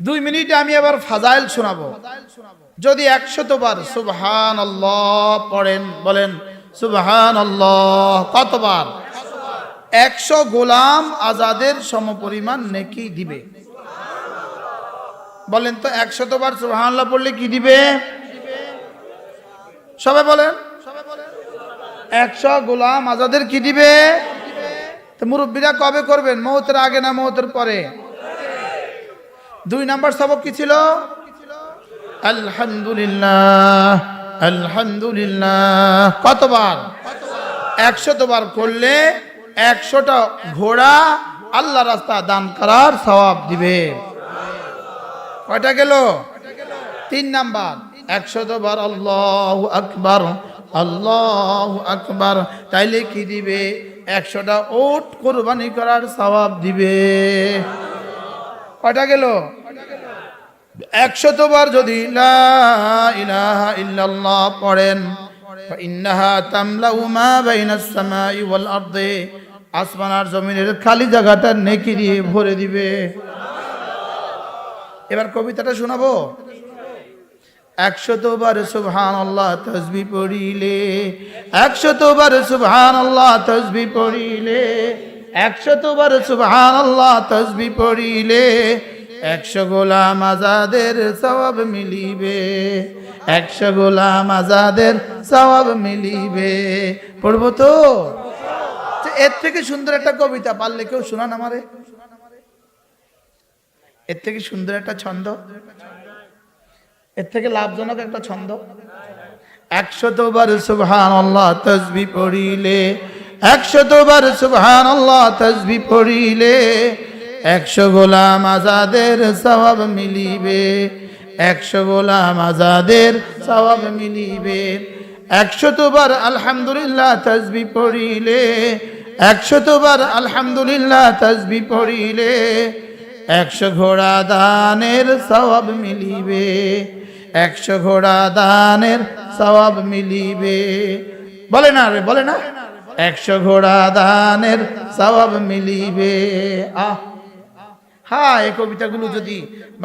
দুই মিনিটে আমি এবার ফাজাইল শোনাবো। যদি একশত বার সুবহান পড়েন, বলেন সুবহান কতবার? একশো গোলাম আজাদের সমপরিমাণ নেকি দিবে। বলেন তো একশত বার সুবহান পড়লে কি দিবে? সবাই বলেন, একশো গোলাম আজাদের কি দিবে? মুরব্বীরা কবে করবেন? মৌতের আগে না মৌতের পরে? দুই নাম্বার সবক কি ছিল? আলহামদুলিল্লাহ আলহামদুলিল্লাহ। কতবার? একশত বার করলে একশোটা ঘোড়া আল্লাহ রাস্তা দান করার সওয়াব দিবে। কয়টা গেল? তিন নাম্বার। একশত বার আল্লাহ আকবার আল্লাহ আকবার। তাইলে কি দিবে? একশোটা ওট কোরবানি করার সওয়াব দিবে। কয়টা গেল? একশত বার যদি ইল্লাল্লাহ পড়েন ইন্নাহা তামলাউ মা বাইনাস সামাই ওয়াল আরদে, আসমান আর জমিনের খালি জায়গাটা নেকি দিয়ে ভরে দিবে। এবার কবিতাটা শোনাবো? একশত বার সুবহান আল্লাহ তসবি পড়িলে একশত বার সুবহান আল্লাহ তসবি পড়িলে একশত বার সুবহান আল্লাহ তসবি পড়িলে একশো গোলাম আজাদের সওয়াব মিলিবে, একশো গোলাম আজাদের সওয়াব মিলিবে। পড়ব তো? এর থেকে সুন্দর একটা কবিতা, পারলে কেউ শোনান আমারে? এর থেকে সুন্দর একটা ছন্দ? এর থেকে লাভজনক একটা ছন্দ? একশত বার সুবহান আল্লাহ তসবি পড়িলে একশত বার সুবহান আল্লাহ তসবি পড়িলে একশো গোলাম আজাদের সওয়াব মিলিবে, একশো গোলাম আজাদের সওয়াব মিলিবে। একশত বার আলহামদুলিল্লাহ তসবি পড়িলে একশত বার আলহামদুলিল্লাহ তসবি পড়িলে, একশো ঘোড়া দানের সওয়াব মিলিবে, একশো ঘোড়া দানের সওয়াব মিলিবে। বলে না রে, বলে না? একশো ঘোড়া দানের সওয়াব মিলিবে। আহ! হ্যাঁ এই কবিতাগুলো যদি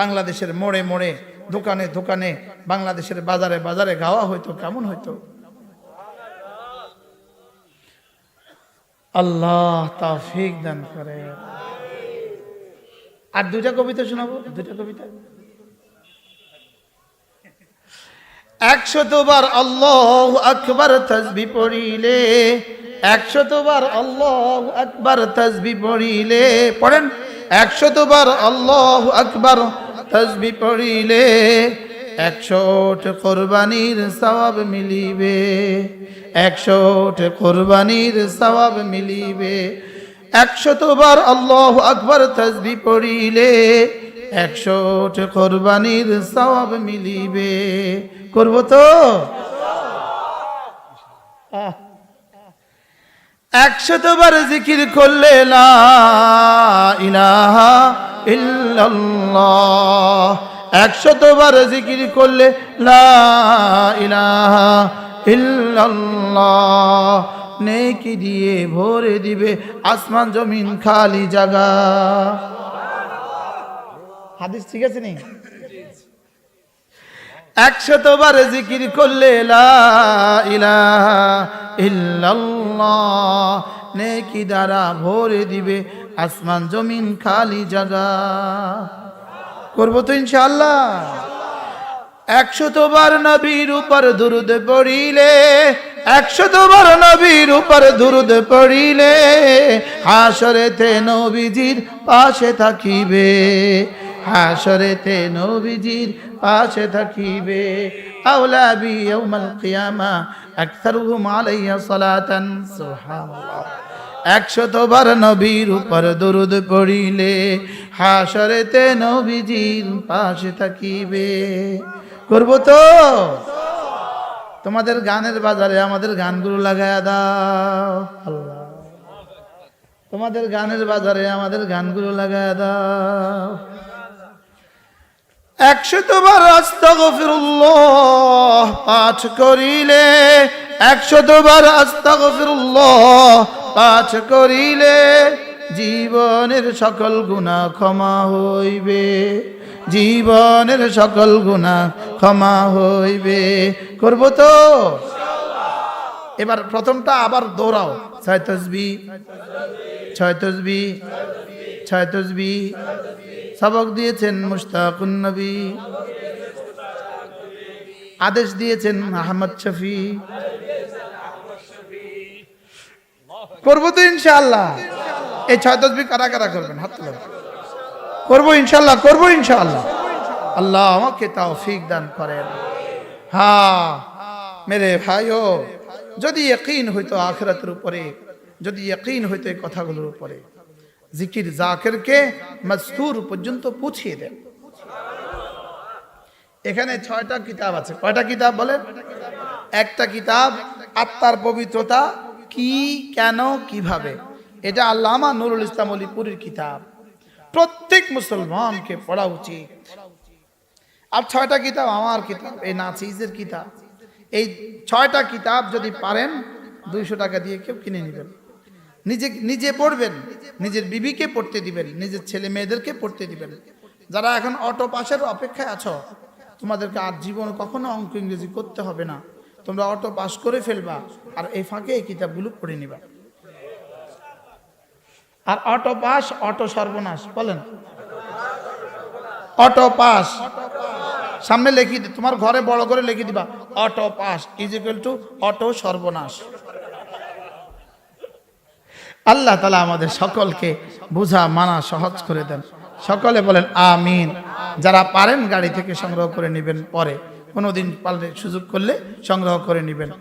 বাংলাদেশের মোড়ে মোড়ে, দোকানে দোকানে, বাংলাদেশের বাজারে বাজারে গাওয়া হইতো, কেমন হইতো? আল্লাহ তাফিক দান করে। আর দুইটা কবিতা শোনাবো? দুইটা কবিতা? একশতবার আল্লাহ আকবার তসবি পড়িলে একশতবার আল্লাহ আকবার তসবি পড়িলে, পড়েন। একশতবার আল্লাহ আকবার তসবি পড়িলে একশোট কোরবানির সওয়াব মিলিবে, একশোট কোরবানির সওয়াব মিলিবে। একশতবার আল্লাহ আকবার তসবি পড়িলে একশোট কোরবানির সওয়াব মিলিবে। করব তো? আহ। একশতবার জিকির করলে লা ইলাহা একশতবার জিকির করলে লা ইলাহা নেকি দিয়ে ভরে দিবে আসমান জমিন খালি জায়গা হাদিস ঠিক আছে নি? একশতবার জিকির করলে লা ইলাহা ইল্লাল্লাহ, নেকি দ্বারা ভরে দিবে আসমান জমিন খালি জায়গা। করব তো ইনশাআল্লাহ। একশতবার নবীর উপর দুরুদ পড়িলে, একশতবার নবীর উপর দুরুদ পড়িলে হাসরেতে নবীজির পাশে থাকিবে। হাসরেতে নবীজির পাশে থাকিবে। আউলা বি ইয়াউমাল কিয়ামা, আকসারুহুম আলাইয়া সালাতান। নবীর উপর দরুদ পড়িলে হাসরেতে নবীজির পাশে থাকিবে। করব তো? তোমাদের গানের বাজারে আমাদের গানগুলো লাগায়া দাও। আল্লাহ। তোমাদের গানের বাজারে আমাদের গানগুলো লাগায়া দাও। একশতবার আস্তাগফিরুল্লাহ পাঠ করিলে একশতবার আস্তাগফিরুল্লাহ পাঠ করিলে জীবনের সকল গুণা ক্ষমা হইবে। জীবনের সকল গুণা ক্ষমা হইবে। করব তো? এবার প্রথমটা আবার দৌড়াও। ছয় তসবি ছয় তসবি ছয় তসবি। সবক দিয়েছেন মুশতাকুন নবী। আদেশ দিয়েছেন আহমদ শফি। করব তো ইনশাআল্লাহ। এই ছয় তসবি কারা কারা করবেন? হাত করব ইনশাআল্লাহ করব ইনশাআল্লাহ। আল্লাহ আমাকে তৌফিক দান করেন। হ্যাঁ মেরে ভাইও। যদি ইয়কিন হইতো আখিরাতের উপরে, যদি ইয়কিন হইতো এই কথাগুলোর উপরে, জিকির জাকিরকে মজকুর পর্যন্ত পুছিয়ে দেন। এখানে ছয়টা কিতাব আছে। কয়টা কিতাব বলেন? একটা কিতাব, আত্মার পবিত্রতা, কি, কেন, কীভাবে? এটা আল্লামা নুরুল ইসলাম অলিপুরের কিতাব। প্রত্যেক মুসলমানকে পড়া উচিত। আর ছয়টা কিতাব আমার কিতাব, এই নাচিজের কিতাব। এই ছয়টা কিতাব যদি পারেন, দুইশো টাকা দিয়ে কেউ কিনে নেবেন। নিজে নিজে পড়বেন, নিজের বিবিকে পড়তে দিবেন, নিজের ছেলে মেয়েদেরকে পড়তে দিবেন। যারা এখন অটো পাসের অপেক্ষায় আছো, তোমাদেরকে আর জীবন কখনো অঙ্ক ইংরেজি করতে হবে না। তোমরা অটো পাস করে ফেলবা আর এই ফাঁকে এই কিতাবগুলো পড়ে নিবা। আর অটো পাস, অটো সর্বনাশ, বলেন। অটো পাস সামনে লিখি দি- তোমার ঘরে বড় করে লিখে দিবা, auto pass is equal to auto সর্বনাশ। আল্লাহ তালা আমাদের সকলকে বোঝা, মানা, সহজ করে দেন। সকলে বলেন, আমিন। যারা পারেন গাড়ি থেকে সংগ্রহ করে নেবেন পরে, কোনোদিন পারলে সুযোগ করলে সংগ্রহ করে নেবেন।